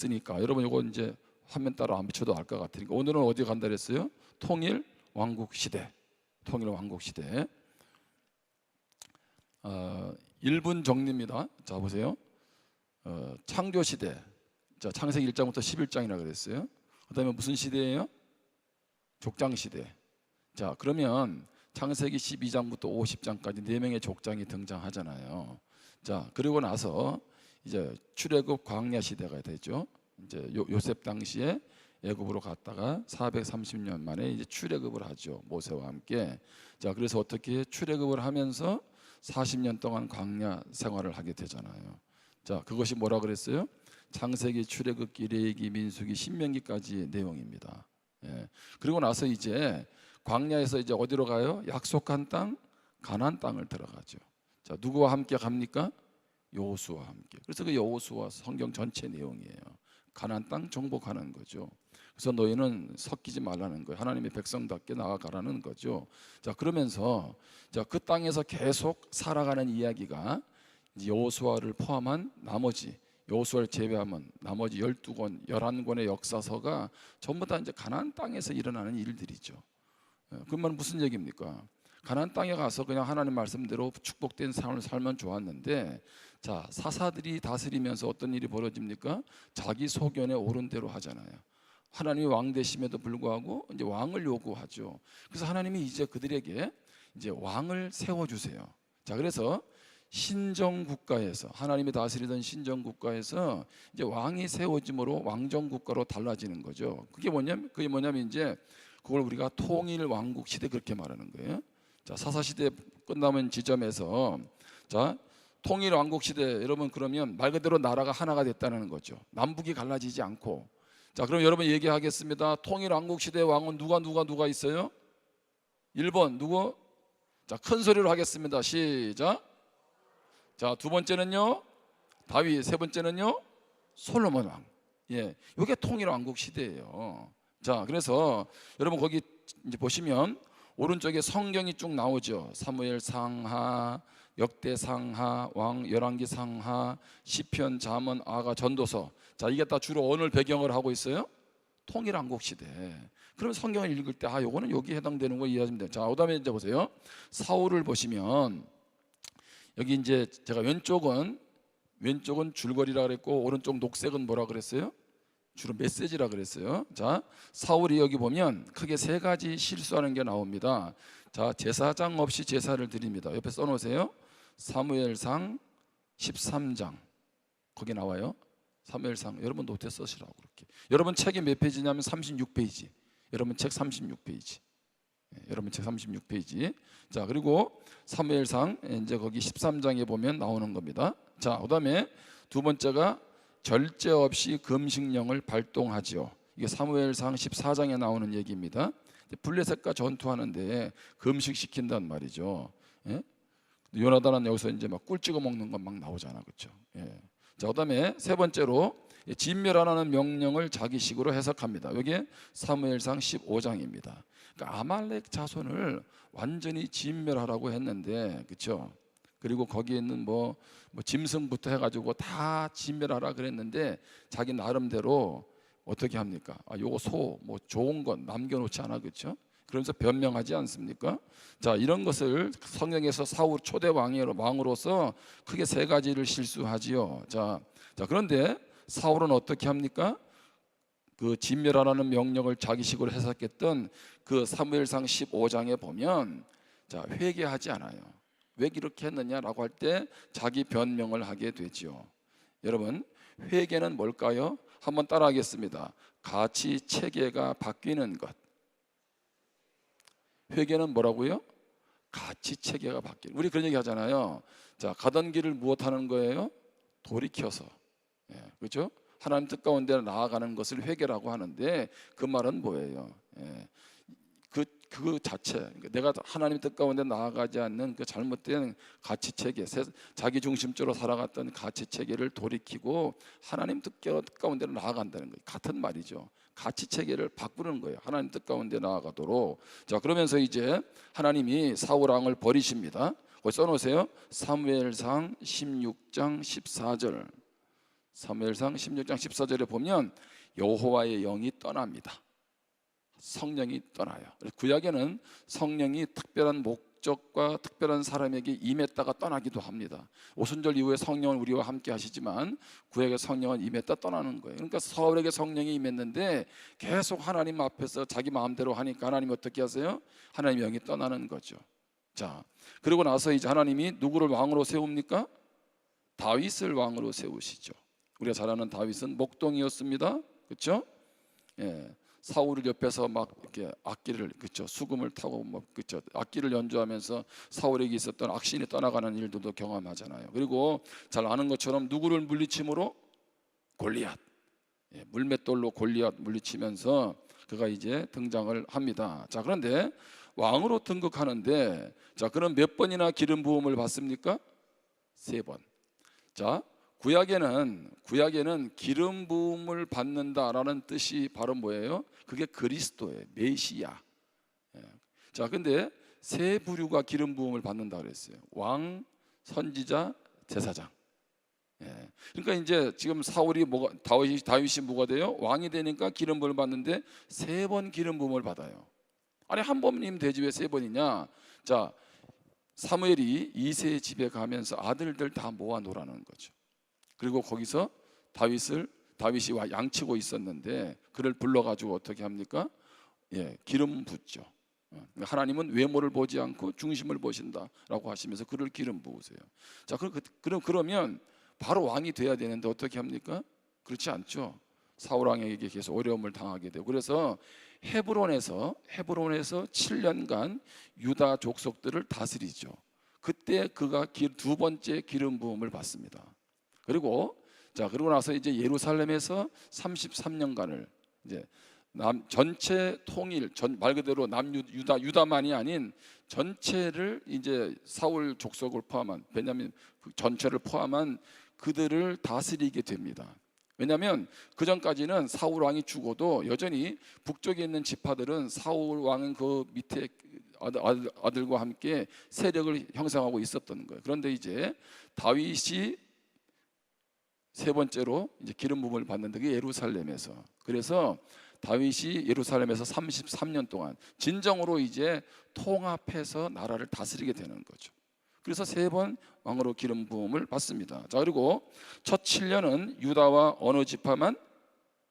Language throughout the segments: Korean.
쓰니까 여러분 이거 이제 화면 따라 안 비춰도 알 것 같으니까 오늘은 어디 간다 그랬어요? 통일 왕국 시대. 통일 왕국 시대. 어, 1분 정리입니다. 자 보세요. 어, 창조 시대. 자 창세기 1장부터 11장이라 그랬어요. 그다음에 무슨 시대예요? 족장 시대. 자 그러면 창세기 12장부터 50장까지 네 명의 족장이 등장하잖아요. 자 그리고 나서 이제 출애굽 광야 시대가 되죠. 이제 요, 요셉 당시에 애굽으로 갔다가 430년 만에 이제 출애굽을 하죠. 모세와 함께. 자, 그래서 어떻게 출애굽을 하면서 40년 동안 광야 생활을 하게 되잖아요. 자, 그것이 뭐라 그랬어요? 창세기, 출애굽기, 레위기, 민수기, 신명기까지의 내용입니다. 예. 그리고 나서 이제 광야에서 이제 어디로 가요? 약속한 땅, 가나안 땅을 들어가죠. 자, 누구와 함께 갑니까? 여호수와 함께. 그래서 그 여호수와 성경 전체 내용이에요. 가나안 땅 정복하는 거죠. 그래서 너희는 섞이지 말라는 거예요. 하나님의 백성답게 나아가라는 거죠. 자 그러면서 자 그 땅에서 계속 살아가는 이야기가 여호수아를 포함한 나머지 여호수아를 제외하면 나머지 12권, 11권의 역사서가 전부 다 이제 가나안 땅에서 일어나는 일들이죠. 예, 그 말은 무슨 얘기입니까? 가나안 땅에 가서 그냥 하나님 말씀대로 축복된 삶을 살면 좋았는데 자 사사들이 다스리면서 어떤 일이 벌어집니까? 자기 소견에 옳은 대로 하잖아요. 하나님이 왕 되심에도 불구하고 이제 왕을 요구하죠. 그래서 하나님이 이제 그들에게 이제 왕을 세워 주세요. 자 그래서 신정 국가에서 하나님이 다스리던 신정 국가에서 이제 왕이 세워짐으로 왕정 국가로 달라지는 거죠. 그게 뭐냐면 그게 뭐냐면 이제 그걸 우리가 통일 왕국 시대 그렇게 말하는 거예요. 자 사사 시대 끝나면 지점에서 자 통일 왕국 시대 여러분 그러면 말 그대로 나라가 하나가 됐다는 거죠. 남북이 갈라지지 않고 자 그럼 여러분 얘기하겠습니다. 통일 왕국 시대 왕은 누가 누가 누가 있어요? 1번 누구? 자 큰 소리로 하겠습니다. 시작. 자 두 번째는요 다윗 세 번째는요 솔로몬 왕. 예, 이게 통일 왕국 시대예요. 자 그래서 여러분 거기 이제 보시면 오른쪽에 성경이 쭉 나오죠. 사무엘 상하, 역대 상하, 왕 열왕기 상하, 시편, 잠언, 아가, 전도서. 자 이게 다 주로 어느 배경을 하고 있어요? 통일 왕국 시대. 그럼 성경을 읽을 때 아 요거는 여기 해당되는 거 이해하시면 돼요. 자 그다음에 이제 보세요. 사울을 보시면 여기 이제 제가 왼쪽은 왼쪽은 줄거리라 그랬고 오른쪽 녹색은 뭐라 그랬어요? 주로 메시지라 그랬어요. 자, 사울이 여기 보면 크게 세 가지 실수하는 게 나옵니다. 자, 제사장 없이 제사를 드립니다. 옆에 써 놓으세요. 사무엘상 13장. 거기 나와요. 사무엘상. 여러분 노트 쓰시라고 그렇게. 여러분 책이 몇 페이지냐면 36페이지. 여러분 책 36페이지. 예, 여러분 책 36페이지. 자, 그리고 사무엘상 이제 거기 13장에 보면 나오는 겁니다. 자, 그다음에 두 번째가 절제 없이 금식령을 발동하지요. 이게 사무엘상 14장에 나오는 얘기입니다. 블레셋과 전투하는데 금식 시킨단 말이죠. 예? 요나단은 여기서 이제 막 꿀 찍어 먹는 건 막 나오잖아, 그렇죠? 예. 자, 그다음에 세 번째로 진멸하라는 명령을 자기식으로 해석합니다. 여기에 사무엘상 15장입니다. 그러니까 아말렉 자손을 완전히 진멸하라고 했는데, 그렇죠? 그리고 거기에 있는 뭐, 뭐 짐승부터 해가지고 다 진멸하라 그랬는데 자기 나름대로 어떻게 합니까? 아, 요거 소, 뭐 좋은 건 남겨놓지 않아 그렇죠? 그러면서 변명하지 않습니까? 자 이런 것을 성경에서 사울 초대 왕으로 왕으로서 크게 세 가지를 실수하지요. 자, 자 그런데 사울은 어떻게 합니까? 그 진멸하라는 명령을 자기식으로 해석했던 그 사무엘상 15장에 보면 자 회개하지 않아요. 왜 이렇게 했느냐라고 할 때 자기 변명을 하게 되지요. 여러분 회개는 뭘까요? 한번 따라하겠습니다. 가치 체계가 바뀌는 것. 회개는 뭐라고요? 가치 체계가 바뀌는. 우리 그런 얘기 하잖아요. 자 가던 길을 무엇 하는 거예요? 돌이켜서. 예, 그렇죠? 하나님 뜻 가운데 나아가는 것을 회개라고 하는데 그 말은 뭐예요? 예, 그, 그 자체, 그러니까 내가 하나님 뜻 가운데 나아가지 않는 그 잘못된 가치 체계, 자기 중심적으로 살아갔던 가치 체계를 돌이키고 하나님 뜻 가운데로 나아간다는 거예요. 같은 말이죠. 가치 체계를 바꾸는 거예요. 하나님 뜻 가운데 나아가도록. 자, 그러면서 이제 하나님이 사울 왕을 버리십니다. 거기 써 놓으세요. 사무엘상 16장 14절. 사무엘상 16장 14절에 보면 여호와의 영이 떠납니다. 성령이 떠나요. 구약에는 성령이 특별한 목 적과 특별한 사람에게 임했다가 떠나기도 합니다. 오순절 이후에 성령은 우리와 함께 하시지만 구약의 성령은 임했다 떠나는 거예요. 그러니까 사울에게 성령이 임했는데 계속 하나님 앞에서 자기 마음대로 하니까 하나님 어떻게 하세요? 하나님의 영이 떠나는 거죠. 자, 그리고 나서 이제 하나님이 누구를 왕으로 세웁니까? 다윗을 왕으로 세우시죠. 우리가 잘 아는 다윗은 목동이었습니다. 그렇죠? 예. 사울을 옆에서 막 이렇게 악기를 그렇죠 수금을 타고 뭐 그렇죠 악기를 연주하면서 사울에게 있었던 악신이 떠나가는 일들도 경험하잖아요. 그리고 잘 아는 것처럼 누구를 물리침으로 골리앗 예, 물맷돌로 골리앗 물리치면서 그가 이제 등장을 합니다. 자 그런데 왕으로 등극하는데 자 그럼 몇 번이나 기름 부음을 받습니까? 세 번. 자 구약에는 구약에는 기름 부음을 받는다라는 뜻이 바로 뭐예요? 그게 그리스도예요. 메시아. 예. 자, 근데 세 부류가 기름 부음을 받는다 그랬어요. 왕, 선지자, 제사장. 예. 그러니까 이제 지금 사울이 뭐가 다윗이 다윗이 뭐가 돼요? 왕이 되니까 기름 부음을 받는데 세 번 기름 부음을 받아요. 아니 한 번이면 되지 왜 세 번이냐? 자, 사무엘이 이세의 집에 가면서 아들들 다 모아 놓으라는 거죠. 그리고 거기서 다윗을 다윗이 와 양치고 있었는데 그를 불러 가지고 어떻게 합니까? 예, 기름 붓죠. 어, 하나님은 외모를 보지 않고 중심을 보신다라고 하시면서 그를 기름 부으세요. 자, 그럼 그- 그럼 그러면 바로 왕이 돼야 되는데 어떻게 합니까? 그렇지 않죠. 사울 왕에게 계속 어려움을 당하게 되고 그래서 헤브론에서 헤브론에서 7년간 유다 족속들을 다스리죠. 그때 그가 기- 두 번째 기름 부음을 받습니다. 그리고 자 그러고 나서 이제 예루살렘에서 33년간을 이제 남 전체 통일 전 말 그대로 남유 유다 유다만이 아닌 전체를 이제 사울 족속을 포함한 베냐민 그 전체를 포함한 그들을 다스리게 됩니다. 왜냐하면 그 전까지는 사울 왕이 죽어도 여전히 북쪽에 있는 지파들은 사울 왕은 그 밑에 아들, 아들과 함께 세력을 형성하고 있었던 거예요. 그런데 이제 다윗이 세 번째로 이제 기름 부음을 받는데 그게 예루살렘에서 그래서 다윗이 예루살렘에서 33년 동안 진정으로 이제 통합해서 나라를 다스리게 되는 거죠. 그래서 세 번 왕으로 기름 부음을 받습니다. 자 그리고 첫 7년은 유다와 어느 지파만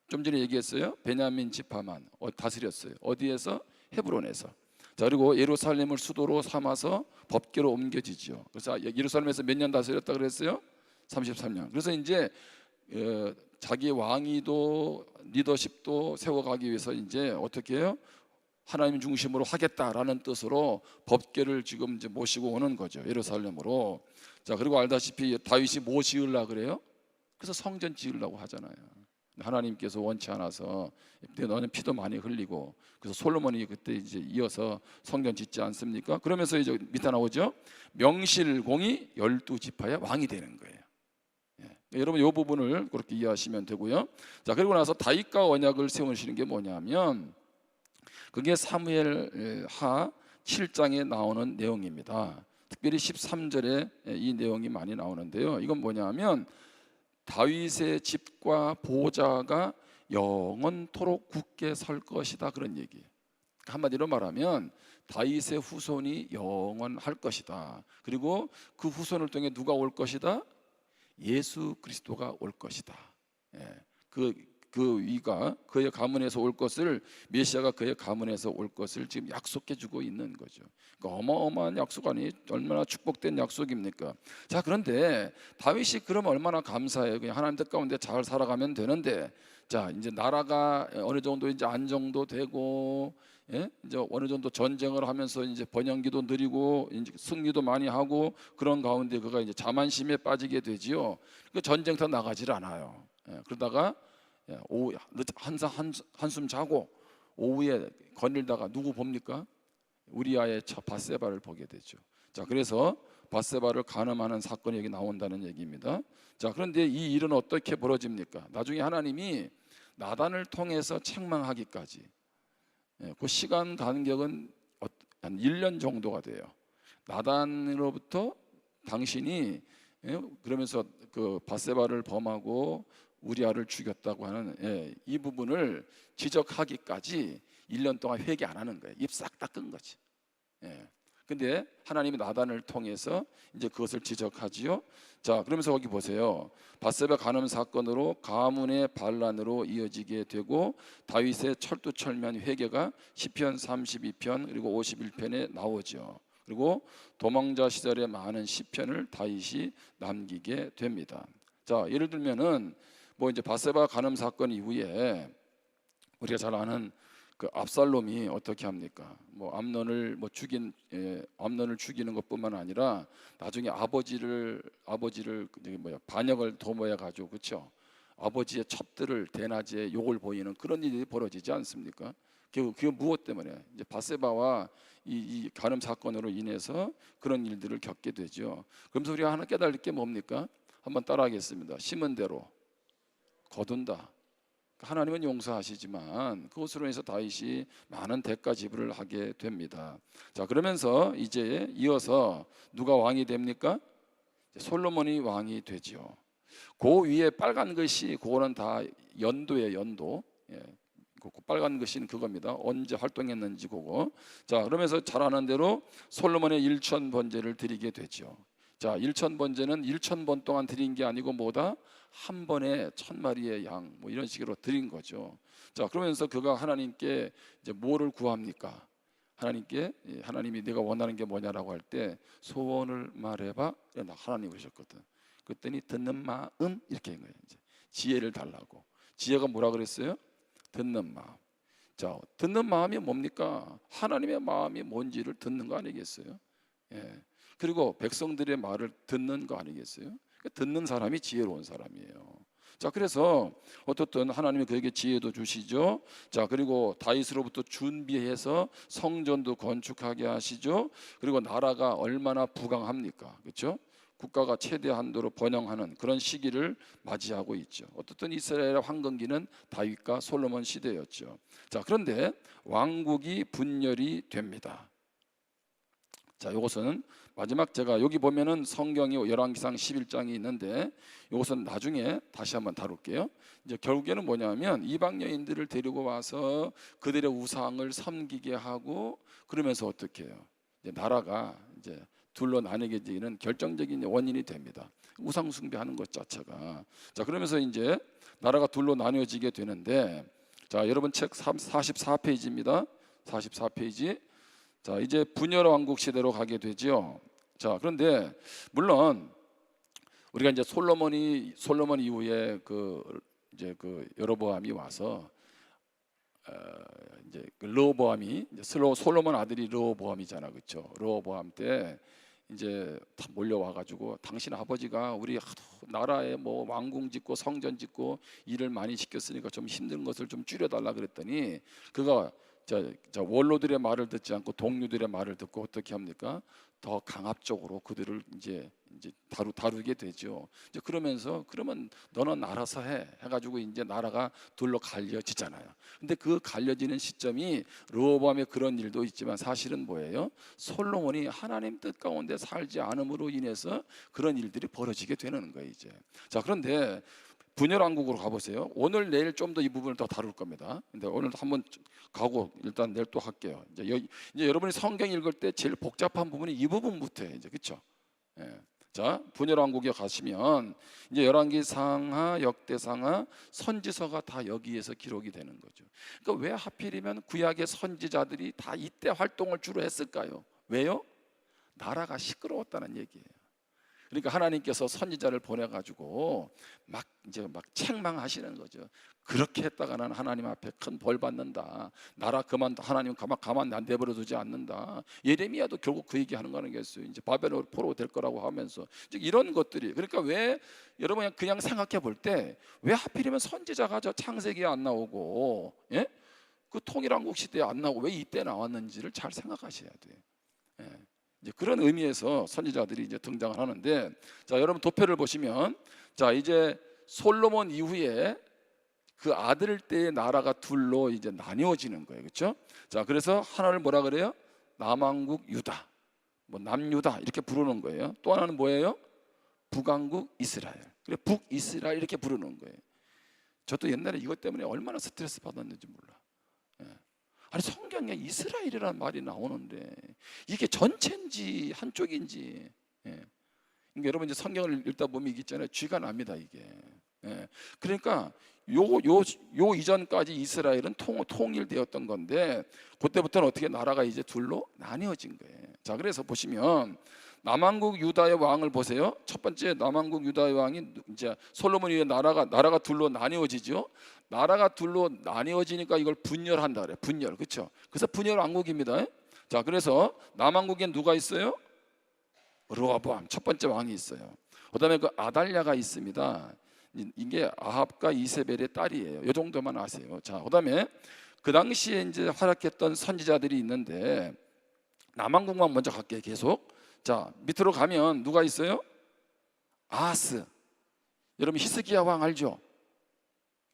좀 전에 얘기했어요. 베냐민 지파만 어, 다스렸어요. 어디에서 헤브론에서. 자 그리고 예루살렘을 수도로 삼아서 법계로 옮겨지죠. 그래서 예루살렘에서 몇 년 다스렸다 그랬어요? 33년. 그래서 이제 어, 자기 왕위도 리더십도 세워가기 위해서 이제 어떻게 해요? 하나님 중심으로 하겠다라는 뜻으로 법계를 지금 이제 모시고 오는 거죠. 예루살렘으로. 자 그리고 알다시피 다윗이 뭐 지으려 그래요? 그래서 성전 지으려고 하잖아요. 하나님께서 원치 않아서 너는 피도 많이 흘리고 그래서 솔로몬이 그때 이제 이어서 성전 짓지 않습니까? 그러면서 이제 밑에 나오죠. 명실공히 열두 지파의 왕이 되는 거예요. 예. 여러분 이 부분을 그렇게 이해하시면 되고요. 자 그리고 나서 다윗과 언약을 세우시는 게 뭐냐면 그게 사무엘 하 7장에 나오는 내용입니다. 특별히 13절에 이 내용이 많이 나오는데요. 이건 뭐냐면 다윗의 집과 보좌가 영원토록 굳게 설 것이다 그런 얘기예요. 한마디로 말하면 다윗의 후손이 영원할 것이다. 그리고 그 후손을 통해 누가 올 것이다? 예수 그리스도가 올 것이다. 예. 그, 그 위가 그의 가문에서 올 것을 메시아가 그의 가문에서 올 것을 지금 약속해 주고 있는 거죠. 그러니까 어마어마한 약속 아니 얼마나 축복된 약속입니까? 자 그런데 다윗이 그러면 얼마나 감사해요. 그냥 하나님 뜻 가운데 잘 살아가면 되는데 자 이제 나라가 어느 정도 이제 안정도 되고 예? 이제 어느 정도 전쟁을 하면서 이제 번영기도 느리고 이제 승리도 많이 하고 그런 가운데 그가 이제 자만심에 빠지게 되지요. 그 전쟁터 나가질 않아요. 예, 그러다가 예, 오후 한사 한숨 자고 오후에 거닐다가 누구 봅니까? 우리아의 첫 바세바를 보게 되죠. 자, 그래서 바세바를 간음하는 사건이 여기 나온다는 얘기입니다. 자, 그런데 이 일은 어떻게 벌어집니까? 나중에 하나님이 나단을 통해서 책망하기까지 예, 그 시간 간격은 어- 한 1년 정도가 돼요. 나단으로부터 당신이 예? 그러면서 그 바세바를 범하고 우리아를 죽였다고 하는 예, 이 부분을 지적하기까지 1년 동안 회개 안 하는 거예요. 입싹 닦은 거지. 예. 근데 하나님이 나단을 통해서 이제 그것을 지적하지요. 자, 그러면서 거기 보세요. 바세바 간음 사건으로 가문의 반란으로 이어지게 되고 다윗의 철두철미한 회개가 시편 32편 그리고 51편에 나오죠. 그리고 도망자 시절에 많은 시편을 다윗이 남기게 됩니다. 자, 예를 들면은 뭐 이제 바세바 간음 사건 이후에 우리가 잘 아는 그 압살롬이 어떻게 합니까? 뭐 암론을 뭐 죽인 예, 암론을 죽이는 것뿐만 아니라 나중에 아버지를 아버지를 뭐야 반역을 도모해 가지고 그렇죠? 아버지의 첩들을 대낮에 욕을 보이는 그런 일이 벌어지지 않습니까? 그 그게 무엇 때문에 이제 바세바와 이, 이 간음 사건으로 인해서 그런 일들을 겪게 되죠. 그러면서 우리가 하나 깨달을 게 뭡니까? 한번 따라하겠습니다. 심은 대로 거둔다. 하나님은 용서하시지만 그것으로 인해서 다윗이 많은 대가 지불을 하게 됩니다. 자 그러면서 이제 이어서 누가 왕이 됩니까? 솔로몬이 왕이 되지요. 그 위에 빨간 글씨 그거는 다 연도의 연도. 예. 그 빨간 글씨는 그겁니다. 언제 활동했는지 그거. 자 그러면서 잘 아는 대로 솔로몬의 일천 번제를 드리게 되죠. 자, 1천 번제는 1천 번 동안 드린 게 아니고 뭐다? 한 번에 천 마리의 양 뭐 이런 식으로 드린 거죠. 자, 그러면서 그가 하나님께 이제 뭐를 구합니까? 하나님께 예, 하나님이 내가 원하는 게 뭐냐라고 할 때 소원을 말해봐. 이런 하나님 그러셨거든. 그랬더니 듣는 마음 이렇게 한 거예요. 이제 지혜를 달라고. 지혜가 뭐라 그랬어요? 듣는 마음. 자, 듣는 마음이 뭡니까? 하나님의 마음이 뭔지를 듣는 거 아니겠어요? 예. 그리고 백성들의 말을 듣는 거 아니겠어요? 그러니까 듣는 사람이 지혜로운 사람이에요. 자, 그래서 어떻든 하나님이 그에게 지혜도 주시죠. 자, 그리고 다윗으로부터 준비해서 성전도 건축하게 하시죠. 그리고 나라가 얼마나 부강합니까? 그렇죠? 국가가 최대 한도로 번영하는 그런 시기를 맞이하고 있죠. 어떻든 이스라엘의 황건기는 다윗과 솔로몬 시대였죠. 자, 그런데 왕국이 분열이 됩니다. 자, 이것은 마지막 제가 여기 보면은 성경이 열왕기상 11장이 있는데 이것은 나중에 다시 한번 다룰게요. 이제 결국에는 뭐냐면 이방 여인들을 데리고 와서 그들의 우상을 섬기게 하고 그러면서 어떻게 해요? 이제 나라가 이제 둘로 나뉘게 되는 결정적인 원인이 됩니다. 우상 숭배하는 것 자체가. 자, 그러면서 이제 나라가 둘로 나뉘어지게 되는데 자, 여러분 책 44페이지입니다. 44페이지. 자, 이제 분열 왕국 시대로 가게 되죠. 자, 그런데 물론 우리가 이제 솔로몬이 솔로몬 이후에 그 이제 그 여로보암이 와서 어, 이제 그 르호보암이 이제 슬로 솔로몬 아들이 르호보암이잖아, 그렇죠? 르호보암 때 이제 다 몰려와 가지고 당신 아버지가 우리 나라에 뭐 왕궁 짓고 성전 짓고 일을 많이 시켰으니까 좀 힘든 것을 좀 줄여달라 그랬더니 그가 자, 자 원로들의 말을 듣지 않고 동료들의 말을 듣고 어떻게 합니까? 더 강압적으로 그들을 이제 이제 다루 다루게 되죠. 이제 그러면서 그러면 너는 알아서 해 해가지고 이제 나라가 둘로 갈려지잖아요. 근데 그 갈려지는 시점이 르호보암의 그런 일도 있지만 사실은 뭐예요? 솔로몬이 하나님 뜻 가운데 살지 않음으로 인해서 그런 일들이 벌어지게 되는 거예요. 이제 자 그런데 분열 왕국으로 가보세요. 오늘 내일 좀 더 이 부분을 더 다룰 겁니다. 근데 오늘 한번 가고 일단 내일 또 할게요. 이제, 여, 이제 여러분이 성경 읽을 때 제일 복잡한 부분이 이 부분부터 이제 그렇죠. 예. 자 분열 왕국에 가시면 이제 열왕기 상하 역대상하 선지서가 다 여기에서 기록이 되는 거죠. 그러니까 왜 하필이면 구약의 선지자들이 다 이때 활동을 주로 했을까요? 왜요? 나라가 시끄러웠다는 얘기예요. 그러니까 하나님께서 선지자를 보내 가지고 막 이제 막 책망하시는 거죠. 그렇게 했다가는 하나님 앞에 큰 벌 받는다. 나라 그만 하나님 가만 가만 안 내버려 두지 않는다. 예레미야도 결국 그 얘기하는 거 아니겠어요? 이제 바벨론 포로 될 거라고 하면서 이제 이런 것들이 그러니까 왜 여러분 그냥 생각해 볼 때 왜 하필이면 선지자가 저 창세기에 안 나오고 예? 그 통일왕국 시대에 안 나오고 왜 이때 나왔는지를 잘 생각하셔야 돼요. 예. 이제 그런 의미에서 선지자들이 이제 등장을 하는데 자 여러분 도표를 보시면 자 이제 솔로몬 이후에 그 아들 때의 나라가 둘로 이제 나뉘어지는 거예요 그렇죠 자 그래서 하나를 뭐라 그래요 남왕국 유다 뭐 남유다 이렇게 부르는 거예요 또 하나는 뭐예요 북왕국 이스라엘. 그래 북이스라엘 이렇게 부르는 거예요. 저도 옛날에 이것 때문에 얼마나 스트레스 받았는지 몰라. 예. 아니 성경에 이스라엘이라는 말이 나오는데 이게 전체인지 한쪽인지. 예. 그러니까 여러분 이제 성경을 읽다 보면 이게 있잖아요. 쥐가 납니다 이게. 예. 그러니까 요 요 요 이전까지 이스라엘은 통, 통일되었던 건데 그때부터는 어떻게 나라가 이제 둘로 나뉘어진 거예요. 자 그래서 보시면 남왕국 유다의 왕을 보세요. 첫 번째 남왕국 유다의 왕이 이제 솔로몬 이후에 나라가 나라가 둘로 나뉘어지죠. 나라가 둘로 나뉘어지니까 이걸 분열한다 그래. 분열 그렇죠. 그래서 분열 왕국입니다. 자 그래서 남왕국엔 누가 있어요? 르호보암 첫 번째 왕이 있어요. 그다음에 그 아달랴가 있습니다. 이- 이게 아합과 이세벨의 딸이에요. 이 정도만 아세요. 자, 그다음에 그 당시에 이제 활약했던 선지자들이 있는데 남한국만 먼저 갈게요. 계속. 자, 밑으로 가면 누가 있어요? 아하스. 여러분 히스기야 왕 알죠?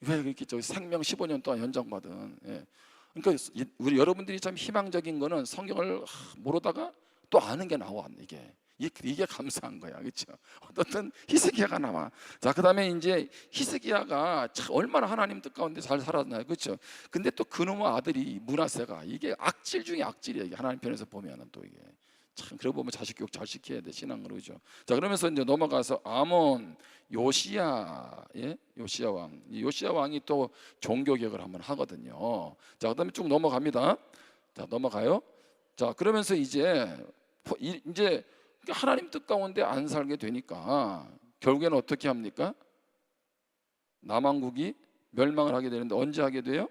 왜 이렇게 저 생명 15년 동안 연장받은. 예. 그러니까 이- 우리 여러분들이 참 희망적인 거는 성경을 하, 모르다가 또 아는 게 나와 이게. 이- 이게 감사한 거야, 그렇죠? 어떻든 히스기야가 나와. 자, 그다음에 이제 히스기야가 참 얼마나 하나님 뜻 가운데 잘 살았나요, 그렇죠? 근데 또 그놈의 아들이 문하세가 이게 악질 중에 악질이야. 이게 하나님 편에서 보면은 또 이게 참 그러고 보면 자식 교육 잘 시켜야 돼 신앙으로 그죠. 자, 그러면서 이제 넘어가서 아몬 요시야, 예, 요시야 왕, 이 요시야 왕이 또 종교 개혁을 한번 하거든요. 자, 그다음에 쭉 넘어갑니다. 자, 넘어가요. 자, 그러면서 이제 이제 하나님 뜻 가운데 안 살게 되니까 결국에는 어떻게 합니까? 남왕국이 멸망을 하게 되는데 언제 하게 돼요?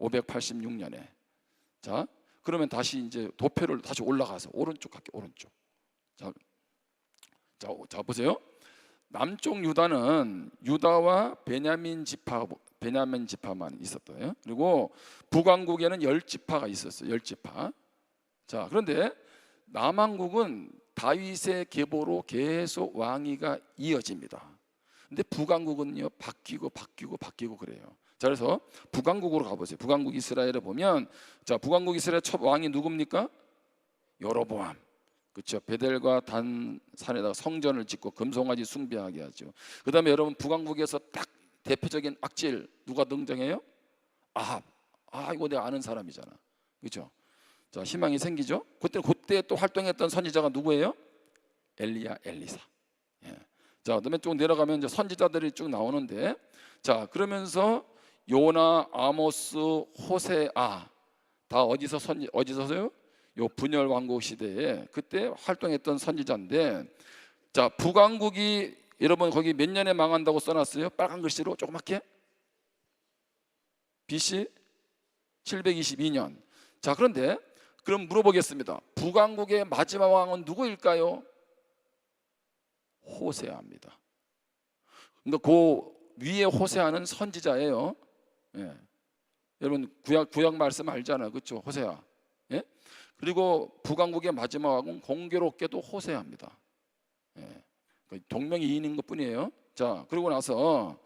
586년에. 자, 그러면 다시 이제 도표를 다시 올라가서 오른쪽 갈게 오른쪽. 자, 자, 자 보세요. 남쪽 유다는 유다와 베냐민 지파 베냐민 지파만 있었어요. 그리고 북왕국에는 열 지파가 있었어요. 열 지파. 자, 그런데 남왕국은 다윗의 계보로 계속 왕위가 이어집니다. 근데 북왕국은요 바뀌고 바뀌고 바뀌고 그래요. 자, 그래서 북왕국으로 가보세요. 북왕국 이스라엘에 보면 자 북왕국 이스라엘 첫 왕이 누굽니까? 여로보암. 그렇죠. 베델과 단 산에다가 성전을 짓고 금송아지 숭배하게 하죠. 그다음에 여러분 북왕국에서 딱 대표적인 악질 누가 등장해요? 아합. 아 이거 내가 아는 사람이잖아. 그렇죠. 자 희망이 생기죠. 그때 그때 또 활동했던 선지자가 누구예요? 엘리야 엘리사. 예. 자 그다음에 쭉 내려가면 이제 선지자들이 쭉 나오는데 자 그러면서 요나 아모스 호세아 다 어디서 선지 어디서요? 요 분열 왕국 시대에 그때 활동했던 선지자인데 자 북왕국이 여러분 거기 몇 년에 망한다고 써놨어요? 빨간 글씨로 조그맣게 BC 722년. 자 그런데 그럼 물어보겠습니다. 북왕국의 마지막 왕은 누구일까요? 호세아입니다. 그러니까 그 위에 호세아는 선지자예요. 예. 여러분 구약 구약 말씀 알잖아요, 그렇죠? 호세아. 예? 그리고 북왕국의 마지막 왕은 공교롭게도 호세아입니다. 예. 그 동명이인인 것뿐이에요. 자 그러고 나서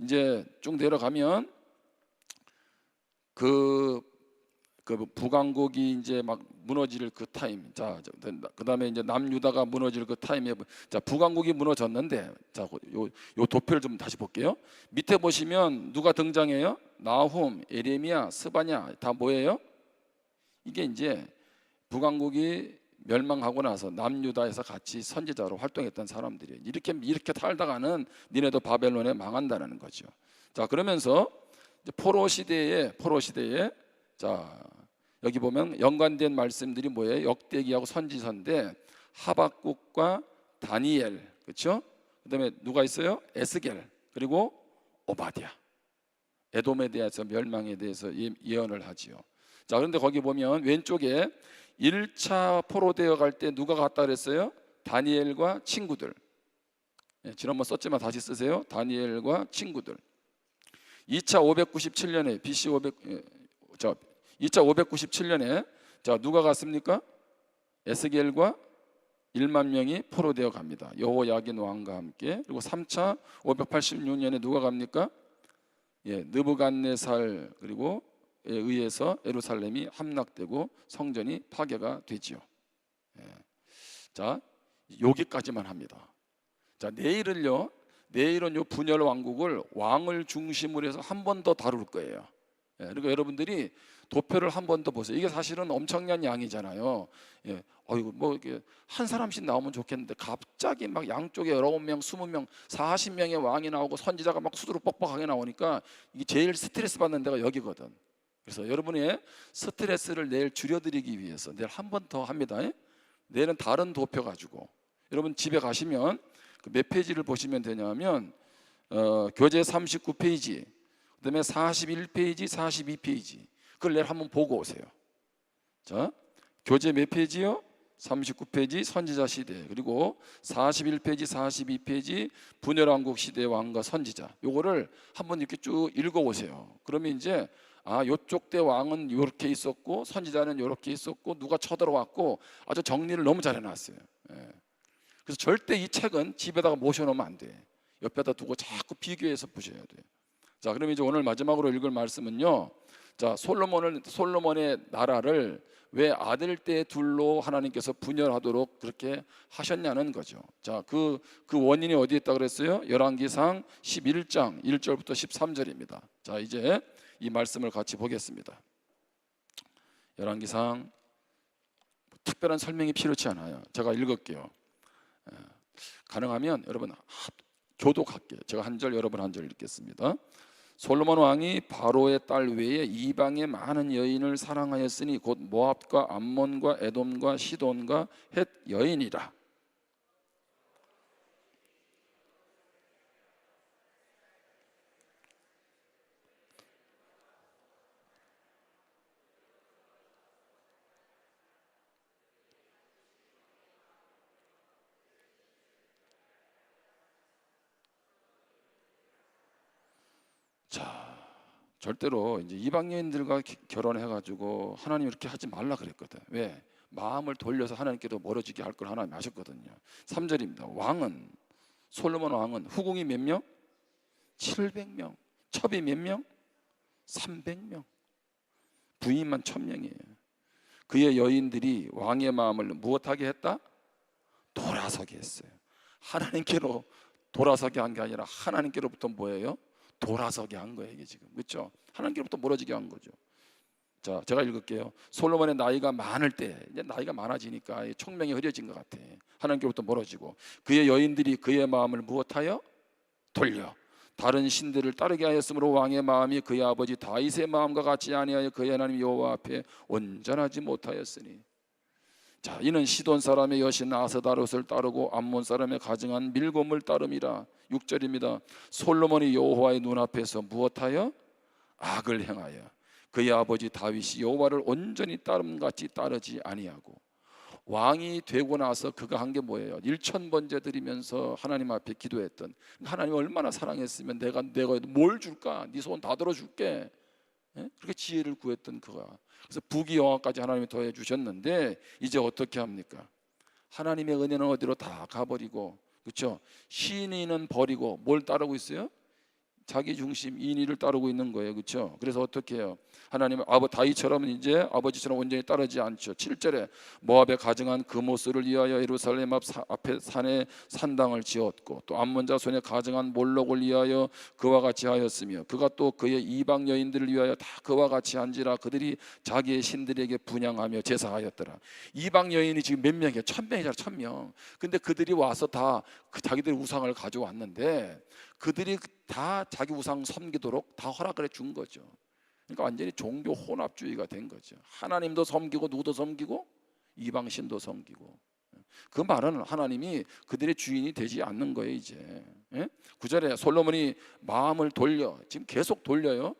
이제 쭉 내려가면 그, 그 북왕국이 이제 막 무너질 그 타임. 자, 그 다음에 이제 남유다가 무너질 그 타임에 자 북왕국이 무너졌는데 자 요 요 도표를 좀 다시 볼게요. 밑에 보시면 누가 등장해요? 나훔, 에레미야, 스바냐 다 뭐예요? 이게 이제 북왕국이 멸망하고 나서 남유다에서 같이 선지자로 활동했던 사람들이에요. 이렇게 이렇게 살다가는 니네도 바벨론에 망한다는 거죠. 자 그러면서 포로 시대에 포로 시대에 자 여기 보면 연관된 말씀들이 뭐예요? 역대기하고 선지서인데 하박국과 다니엘 그렇죠? 그다음에 누가 있어요? 에스겔 그리고 오바디아 에돔에 대해서 멸망에 대해서 예- 예언을 하지요. 자 그런데 거기 보면 왼쪽에 1차 포로되어 갈 때 누가 갔다 그랬어요? 다니엘과 친구들. 예, 지난번 썼지만 다시 쓰세요. 다니엘과 친구들. 2차 597년에 BC 500 예, 자, 2차 597년에 자, 누가 갔습니까? 에스겔과 1만 명이 포로되어 갑니다. 여호야긴 왕과 함께. 그리고 3차 586년에 누가 갑니까? 예, 느부갓네살 그리고 에 의해서 예루살렘이 함락되고 성전이 파괴가 되지요. 예. 자, 여기까지만 합니다. 자 내일을요. 내일은 요 분열 왕국을 왕을 중심으로 해서 한 번 더 다룰 거예요. 예, 그러니까 여러분들이 도표를 한 번 더 보세요. 이게 사실은 엄청난 양이잖아요. 예, 어이구 뭐 이게 한 사람씩 나오면 좋겠는데 갑자기 막 양쪽에 19명, 20명, 40명의 왕이 나오고 선지자가 막 수두로 뻑뻑하게 나오니까 이게 제일 스트레스 받는 데가 여기거든. 그래서 여러분의 스트레스를 내일 줄여드리기 위해서 내일 한 번 더 합니다. 예? 내일은 다른 도표 가지고 여러분 집에 가시면 그 몇 페이지를 보시면 되냐면 어, 교재 39페이지, 그다음에 41페이지, 42페이지 그걸 내일 한번 보고 오세요. 자, 교재 몇 페이지요? 39페이지 선지자 시대 그리고 41페이지, 42페이지 분열왕국 시대 왕과 선지자 요거를 한번 이렇게 쭉 읽어 보세요. 그러면 이제 아 요쪽 때 왕은 이렇게 있었고 선지자는 이렇게 있었고 누가 쳐들어왔고 아주 정리를 너무 잘 해놨어요. 예. 그래서 절대 이 책은 집에다가 모셔놓으면 안 돼. 옆에다 두고 자꾸 비교해서 보셔야 돼. 자, 그럼 이제 오늘 마지막으로 읽을 말씀은요. 자, 솔로몬을 솔로몬의 나라를 왜 아들 때 둘로 하나님께서 분열하도록 그렇게 하셨냐는 거죠. 자, 그 그 원인이 어디에 있다 그랬어요? 열왕기상 11장 1절부터 13절입니다. 자, 이제 이 말씀을 같이 보겠습니다. 열왕기상 특별한 설명이 필요치 않아요. 제가 읽을게요. 가능하면 여러분 합- 교독할게요. 제가 한 절 여러분 한 절 읽겠습니다. 솔로몬 왕이 바로의 딸 외에 이방의 많은 여인을 사랑하였으니 곧 모압과 암몬과 에돔과 시돈과 헷 여인이라. 절대로 이제 이방 여인들과 기- 결혼해 가지고 하나님 이렇게 하지 말라 그랬거든. 왜? 마음을 돌려서 하나님께로 멀어지게 할 걸 하나님 아셨거든요. 3절입니다. 왕은 솔로몬 왕은 후궁이 몇 명? 700명. 첩이 몇 명? 300명. 부인만 1000명이에요. 그의 여인들이 왕의 마음을 무엇하게 했다? 돌아서게 했어요. 하나님께로 돌아서게 한 게 아니라 하나님께로부터 뭐예요? 돌아서게 한 거예요 이게 지금 그렇죠? 하나님께로부터 멀어지게 한 거죠. 자, 제가 읽을게요. 솔로몬의 나이가 많을 때 이제 나이가 많아지니까 이 총명이 흐려진 것 같아. 하나님께로부터 멀어지고 그의 여인들이 그의 마음을 무엇하여 돌려 다른 신들을 따르게 하였으므로 왕의 마음이 그의 아버지 다윗의 마음과 같이 아니하여 그의 하나님 여호와 앞에 온전하지 못하였으니 자 이는 시돈 사람의 여신 아스다롯을 따르고 암몬 사람의 가증한 밀곰을 따름이라 6절입니다 솔로몬이 여호와의 눈앞에서 무엇하여 악을 행하여 그의 아버지 다윗이 여호와를 온전히 따름같이 따르지 아니하고 왕이 되고 나서 그가 한 게 뭐예요? 일천 번제 드리면서 하나님 앞에 기도했던 하나님 얼마나 사랑했으면 내가 내가 뭘 줄까? 네 소원 다 들어줄게. 예? 그렇게 지혜를 구했던 그가 그래서 부귀 영화까지 하나님이 더해 주셨는데 이제 어떻게 합니까? 하나님의 은혜는 어디로 다 가버리고 그렇죠? 신인은 버리고 뭘 따르고 있어요? 자기 중심 인의를 따르고 있는 거예요. 그렇죠? 그래서 어떻게 해요? 하나님 아버 다윗처럼 이제 아버지처럼 온전히 따르지 않죠. 7절에 모압에 가증한 금오스를 위하여 예루살렘 앞 사- 앞에 산에 산당을 지었고 또 암몬 자손에 가증한 몰록을 위하여 그와 같이 하였으며 그가 또 그의 이방 여인들을 위하여 다 그와 같이 한지라 그들이 자기의 신들에게 분양하며 제사하였더라. 이방 여인이 지금 몇 명이에요? 천 명이잖아, 천 명. 근데 그들이 와서 다 그 자기들 우상을 가져왔는데 그들이 다 자기 우상 섬기도록 다 허락을 해 준 거죠. 그러니까 완전히 종교 혼합주의가 된 거죠. 하나님도 섬기고 누구도 섬기고 이방 신도 섬기고. 그 말은 하나님이 그들의 주인이 되지 않는 거예요 이제. 예? 구절에 솔로몬이 마음을 돌려 지금 계속 돌려요.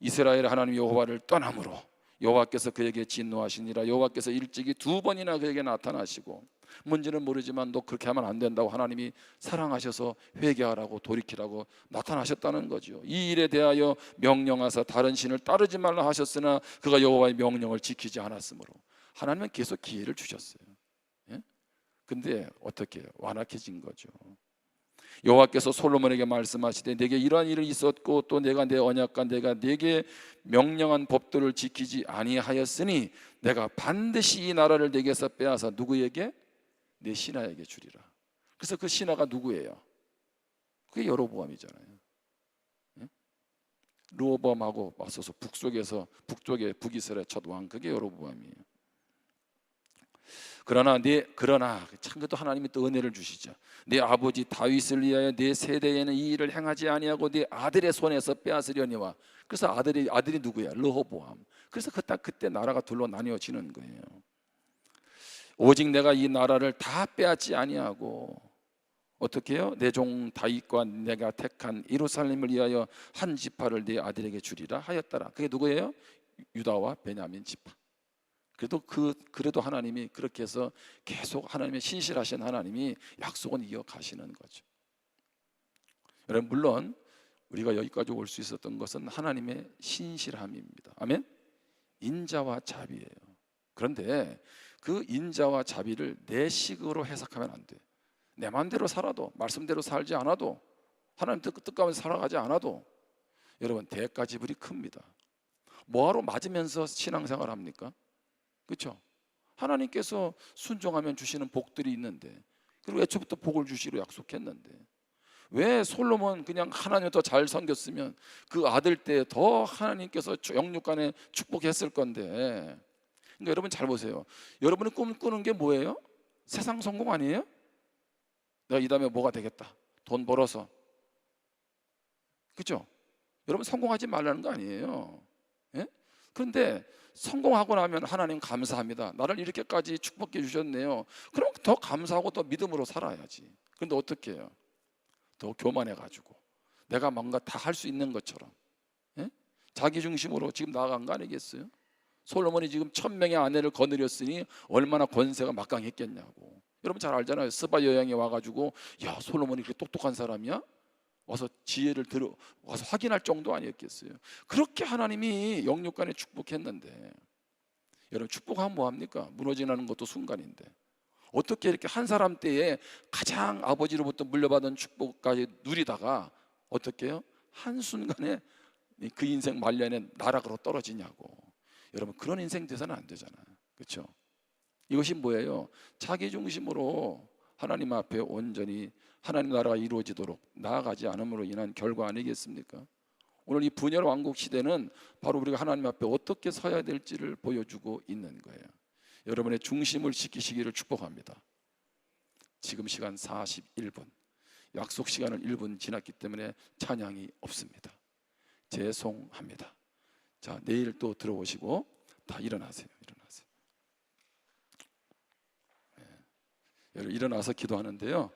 이스라엘 하나님 여호와를 떠남으로 여호와께서 그에게 진노하시니라 여호와께서 일찍이 두 번이나 그에게 나타나시고 뭔지는 모르지만 너 그렇게 하면 안 된다고 하나님이 사랑하셔서 회개하라고 돌이키라고 나타나셨다는 거죠. 이 일에 대하여 명령하사 다른 신을 따르지 말라 하셨으나 그가 여호와의 명령을 지키지 않았으므로 하나님은 계속 기회를 주셨어요. 예? 근데 어떻게? 완악해진 거죠. 여호와께서 솔로몬에게 말씀하시되 내게 이러한 일이 있었고 또 내가 내 언약과 내가 내게 명령한 법도를 지키지 아니하였으니 내가 반드시 이 나라를 내게서 빼앗아 누구에게 내 신하에게 주리라. 그래서 그 신하가 누구예요? 그게 여로보암이잖아요. 예? 르호보암하고 맞서서 북쪽에서 북쪽에 북이스라엘 첫 왕 그게 여로보암이에요. 그러나 네 그러나 참 그것도 하나님이 또 은혜를 주시죠. 네 아버지 다윗을 위하여 네 세대에는 이 일을 행하지 아니하고 네 아들의 손에서 빼앗으려니와 그래서 아들이 아들이 누구야? 르호보암. 그래서 그딱 그때 나라가 둘로 나뉘어지는 거예요. 오직 내가 이 나라를 다 빼앗지 아니하고 어떻게 해요? 내 종 다윗과 내가 택한 예루살렘을 위하여 한 지파를 네 아들에게 주리라 하였더라. 그게 누구예요? 유다와 베냐민 지파. 그래도 그 그래도 하나님이 그렇게 해서 계속 하나님의 신실하신 하나님이 약속은 이어 가시는 거죠. 여러분 물론 우리가 여기까지 올 수 있었던 것은 하나님의 신실함입니다. 아멘. 인자와 자비예요. 그런데 그 인자와 자비를 내 식으로 해석하면 안 돼. 내 마음대로 살아도 말씀대로 살지 않아도 하나님 뜻, 뜻 가운데 살아가지 않아도 여러분 대가 지불이 큽니다. 뭐하러 맞으면서 신앙생활 합니까? 그렇죠? 하나님께서 순종하면 주시는 복들이 있는데 그리고 애초부터 복을 주시로 약속했는데 왜 솔로몬 그냥 하나님 더 잘 섬겼으면 그 아들 때 더 하나님께서 영육간에 축복했을 건데 그러니까 여러분 잘 보세요. 여러분이 꿈꾸는 게 뭐예요? 세상 성공 아니에요? 내가 이 다음에 뭐가 되겠다. 돈 벌어서. 그죠? 여러분 성공하지 말라는 거 아니에요. 예? 그런데 성공하고 나면 하나님 감사합니다. 나를 이렇게까지 축복해 주셨네요. 그럼 더 감사하고 더 믿음으로 살아야지. 그런데 어떻게 해요? 더 교만해 가지고 내가 뭔가 다 할 수 있는 것처럼 예? 자기 중심으로 지금 나아간 거 아니겠어요? 솔로몬이 지금 천 명의 아내를 거느렸으니 얼마나 권세가 막강했겠냐고. 여러분 잘 알잖아요. 스바 여행에 와가지고 야 솔로몬이 그렇게 똑똑한 사람이야? 와서 지혜를 들어 와서 확인할 정도 아니었겠어요. 그렇게 하나님이 영육간에 축복했는데 여러분 축복하면 뭐 합니까? 무너지는 것도 순간인데 어떻게 이렇게 한 사람 때에 가장 아버지로부터 물려받은 축복까지 누리다가 어떻게 해요? 한 순간에 그 인생 말년에 나락으로 떨어지냐고. 여러분 그런 인생 돼서는 안 되잖아요. 그렇죠? 이것이 뭐예요? 자기 중심으로 하나님 앞에 온전히 하나님 나라가 이루어지도록 나아가지 않음으로 인한 결과 아니겠습니까? 오늘 이 분열 왕국 시대는 바로 우리가 하나님 앞에 어떻게 서야 될지를 보여주고 있는 거예요. 여러분의 중심을 지키시기를 축복합니다. 지금 시간 41분. 약속 시간을 1분 지났기 때문에 찬양이 없습니다. 죄송합니다. 자, 내일 또 들어오시고 다 일어나세요. 일어나세요. 네. 여러분 일어나서 기도하는데요.